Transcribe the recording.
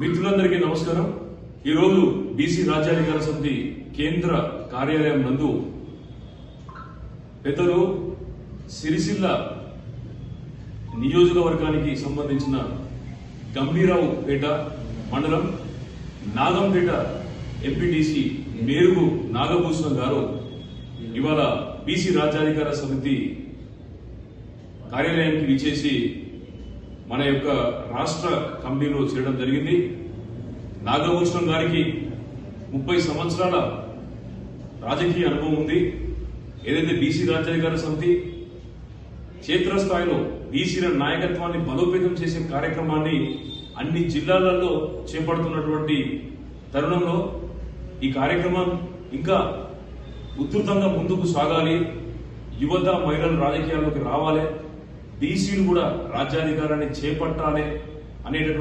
మిత్రులందరికీ నమస్కారం. ఈరోజు బీసీ రాజ్యాధికార సమితి కేంద్ర కార్యాలయం నందు పెద్దలు సిరిసిల్ల నియోజకవర్గానికి సంబంధించిన గంభీరావు పేట మండలం నాగంపేట ఎంపీటీసీ మేరుగు నాగభూషణం గారు ఇవాళ బీసీ రాజ్యాధికార సమితి కార్యాలయానికి విచ్చేసి మన యొక్క రాష్ట్ర కమిటీలో చేయడం జరిగింది. నాగభూషణం గారికి ముప్పై సంవత్సరాల రాజకీయ అనుభవం ఉంది. ఏదైతే బీసీ రాజ్యాధికార సమితి క్షేత్రస్థాయిలో బీసీల నాయకత్వాన్ని బలోపేతం చేసే కార్యక్రమాన్ని అన్ని జిల్లాలలో చేపడుతున్నటువంటి తరుణంలో ఈ కార్యక్రమం ఇంకా ఉధృతంగా ముందుకు సాగాలి. యువత మహిళలు రాజకీయాల్లోకి రావాలి. బీసీలు కూడా రాజ్యాధికారాన్ని చేపట్టాలి అనేటటువంటి